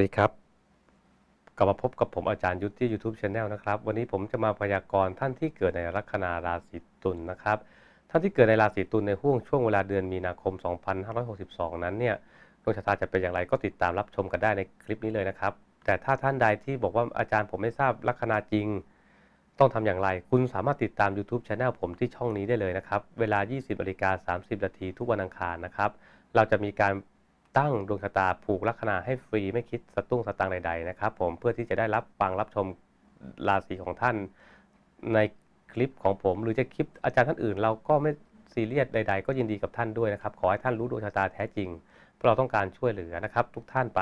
ดีครับ กลับมาพบกับผมอาจารย์ยุทธที่ YouTube Channel นะครับ วันนี้ผมจะมาพยากรณ์ท่านที่เกิดในลัคนาราศีตุลนนะครับ ท่านที่เกิดในราศีตุลในห่วงช่วงเวลาเดือนมีนาคม 2562 นั้นเนี่ยดวงชะตาจะเป็นอย่างไรก็ติดตามรับชมกันได้ในคลิปนี้เลยนะครับ แต่ถ้าท่านใดที่บอกว่าอาจารย์ผมไม่ทราบลัคนาจริง ต้องทำอย่างไร คุณสามารถติดตาม YouTube Channel ผมที่ช่องนี้ได้เลยนะครับ เวลา 20นาฬิกา30นาทีทุกวันอังคารนะครับ เราจะมีการ ตั้งดวงชะตาผูกลัคนาให้ฟรีไม่คิดสตุ้งสตางค์ใดๆนะครับผมเพื่อที่จะได้รับฟังรับชมราศีของท่าน ในคลิปของผมหรือจะคลิปอาจารย์ท่านอื่น เราก็ไม่ซีเรียสใด ๆ ก็ยินดีกับท่านด้วยนะครับ ขอให้ท่านรู้ดวงชะตาแท้จริงเพราะเราต้องการช่วยเหลือนะครับ ทุกท่านไป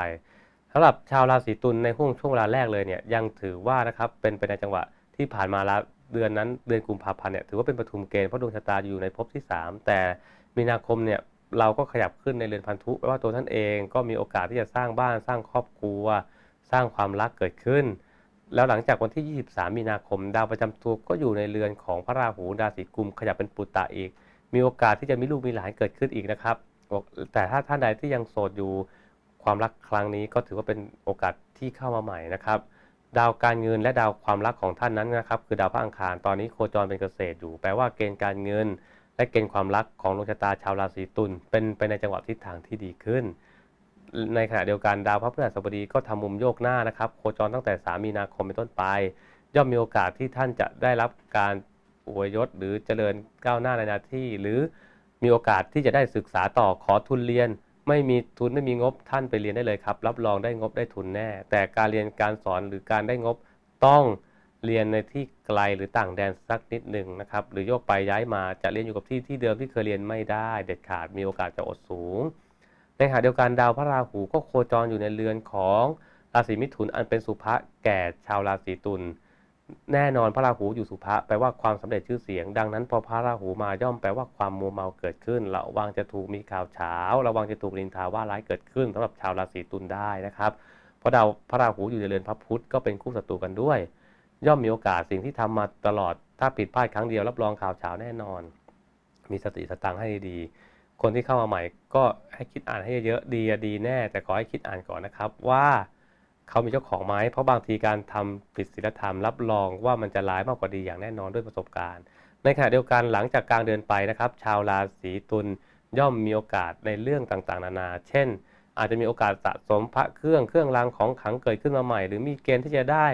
สำหรับชาวราศีตุลในห่วงช่วงเวลาแรกเลยเนี่ยยังถือว่านะครับเป็นไปในจังหวะที่ผ่านมาแล้วเดือนนั้นเดือนกุมภาพันธ์เนี่ยถือว่าเป็นปฐุมเกณฑ์เพราะดวงชะตาอยู่ในภพที่ 3 แต่มีนาคมเนี่ย เราก็ขยับขึ้นในเรือนพันธุแปลว่าตัวท่านเองก็มีโอกาสที่จะสร้างบ้านสร้างครอบครัว สร้างความรักเกิดขึ้น แล้วหลังจากวันที่ 23 มีนาคม ดาวประจำตัวก็อยู่ในเรือนของพระราหูราศีกุม ขยับเป็นปุตตะอีก มีโอกาสที่จะมีลูกมีหลานเกิดขึ้นอีกนะครับ แต่ถ้าท่านใดที่ยังโสดอยู่ความรักครั้งนี้ก็ถือว่าเป็นโอกาสที่เข้ามาใหม่นะครับ ดาวการเงินและดาวความรักของท่านนั้นนะครับ คือดาวพระอังคารตอนนี้โคจรเป็นเกษตรอยู่ แปลว่าเกณฑ์การเงิน และเกณฑ์ความรักของดวงชะตาชาวราศีตุลเป็นไปในจังหวะทิศทางที่ดีขึ้น ในขณะเดียวกันดาวพระพฤหัสบดีก็ทำมุมโยกหน้านะครับ โคจรตั้งแต่ 3 มีนาคมเป็นต้นไป ย่อมมีโอกาสที่ท่านจะได้รับการอวยยศหรือเจริญก้าวหน้าในหน้าที่ หรือมีโอกาสที่จะได้ศึกษาต่อขอทุนเรียน ไม่มีทุนไม่มีงบท่านไปเรียนได้เลยครับ รับรองได้งบได้ทุนแน่ แต่การเรียนการสอนหรือการได้งบต้อง เรียนในที่ไกลหรือต่างแดนสักนิดหนึ่งนะครับ หรือโยกไปย้ายมาจะเรียนอยู่กับที่ที่เดิมที่เคยเรียนไม่ได้ เด็ดขาดมีโอกาสจะอดสูง ในขณะเดียวกันดาวพระราหูก็โคจรอยู่ในเรือนของราศีมิถุนอันเป็นสุภะแก่ชาวราศีตุลแน่นอนพระราหูอยู่สุภะแปลว่าความสำเร็จชื่อเสียง ดังนั้นพอพระราหูมาย่อมแปลว่าความมัวเมาเกิดขึ้นระวังจะถูกมีข่าวเช้าระวังจะถูกลินทาว่าร้ายเกิดขึ้นสำหรับชาวราศีตุลได้นะครับ เพราะดาวพระราหูอยู่ในเรือนพระพุธก็เป็นคู่ศัตรูกันด้วย ย่อมมีโอกาสสิ่งที่ทำมาตลอด ถ้าผิดพลาดครั้งเดียวรับรองข่าวเช้าแน่นอน มีสติสตังให้ดี คนที่เข้ามาใหม่ ก็ให้คิดอ่านให้เยอะดีดีแน่ แต่ขอให้คิดอ่านก่อนนะครับ ว่าเขามีเจ้าของไหมเพราะบางทีการทำผิดศีลธรรม รับรองว่ามันจะร้ายมากกว่าดีอย่างแน่นอนด้วยประสบการณ์ ในขณะเดียวกันหลังจากกลางเดือนไปนะครับ ชาวราศีตุลย่อมมีโอกาสในเรื่องต่างๆ นานา เช่น อาจจะมีโอกาสสะสมพระเครื่องเครื่องรางของขลังเกิดขึ้นมาใหม่ หรือมีเกณฑ์ที่จะได้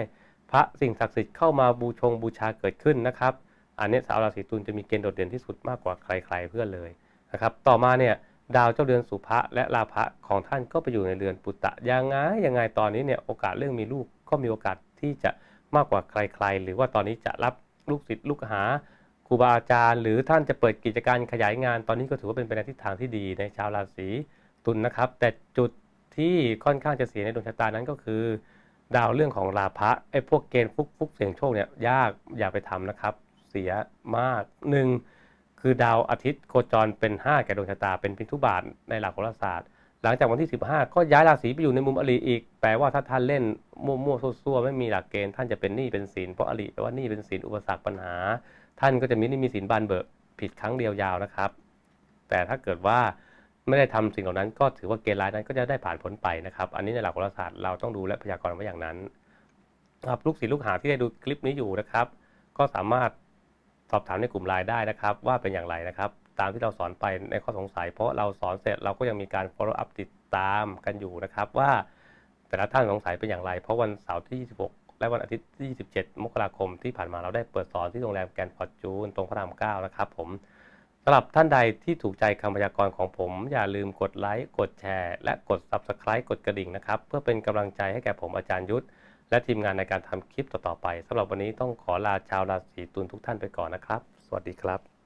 พระสิ่งศักดิ์สิทธิ์เข้ามาบูชงบูชาเกิดขึ้นนะครับ อันนี้ชาวราศีตุลจะมีเกณฑ์โดดเด่นที่สุดมากกว่าใคร ๆ เพื่อนเลยนะครับต่อมาเนี่ยดาวเจ้าเดือนสุภะและลาภะของท่านก็ไปอยู่ในเรือนปุตตะยังไงยังไงตอนนี้เนี่ยโอกาสเรื่องมีลูกก็มีโอกาสที่จะมากกว่าใคร ๆ หรือว่าตอนนี้จะรับลูกศิษย์ลูกหาครูบาอาจารย์ หรือท่านจะเปิดกิจการขยายงาน ตอนนี้ก็ถือว่าเป็นไปในทิศทางที่ดีในชาวราศีตุลนนะครับ แต่จุดที่ค่อนข้างจะเสียในดวงชะตานั้นก็คือ ดาวเรื่องของลาภะไอ้พวกเกณฑ์ฟุกฟุกเสียงโชคเนี่ยยากอย่าไปทำนะครับ เสียมากหนึ่งคือดาวอาทิตย์โคจรเป็น 5 แก่ดวงชะตาเป็นพินทุบาทในหลักโหราศาสตร์ หลังจากวันที่ 15 ก็ย้ายราศีไปอยู่ในมุมอริอีก แปลว่าถ้าท่านเล่นมั่วๆซั่วๆไม่มีหลักเกณฑ์ท่านจะเป็นหนี้เป็นสินเพราะอริแปลว่าหนี้เป็นสินอุปสรรคปัญหา ท่านก็จะมีหนี้มีสินบานเบิกผิดครั้งเดียวยาวนะครับ แต่ถ้าเกิดว่า ไม่ได้ทำสิ่งเหล่านั้น ก็ถือว่าเกณฑ์ร้ายนั้นก็จะได้ผ่านพ้นไปนะครับ อันนี้ในหลักโหราศาสตร์เราต้องดูและพยากรณ์ไว้อย่างนั้นครับลูกศิษย์ลูกหาที่ได้ดูคลิปนี้อยู่นะครับ ก็สามารถสอบถามในกลุ่มไลน์ได้นะครับ ว่าเป็นอย่างไรนะครับ ตามที่เราสอนไปในข้อสงสัย เพราะเราสอนเสร็จเราก็ยังมีการ follow up ติดตามกันอยู่นะครับ ว่าแต่ละท่านสงสัยเป็นอย่างไร เพราะวันเสาร์ที่ 26 และวันอาทิตย์ที่ 27 มกราคมที่ผ่านมาเราได้เปิดสอนที่โรงแรมแกรนด์ฟอร์จูนตรงพระราม 9 นะครับผม สำหรับท่านใดที่ถูกใจคำพยากรณ์ของผม อย่าลืมกดไลค์กดแชร์ และกด Subscribe กดกระดิ่งนะครับ เพื่อเป็นกำลังใจให้แก่ผมอาจารย์ยุทธ และทีมงานในการทำคลิปต่อๆไปสำหรับวันนี้ต้องขอลาชาวราศีตุลทุกท่านไปก่อนนะครับ สวัสดีครับ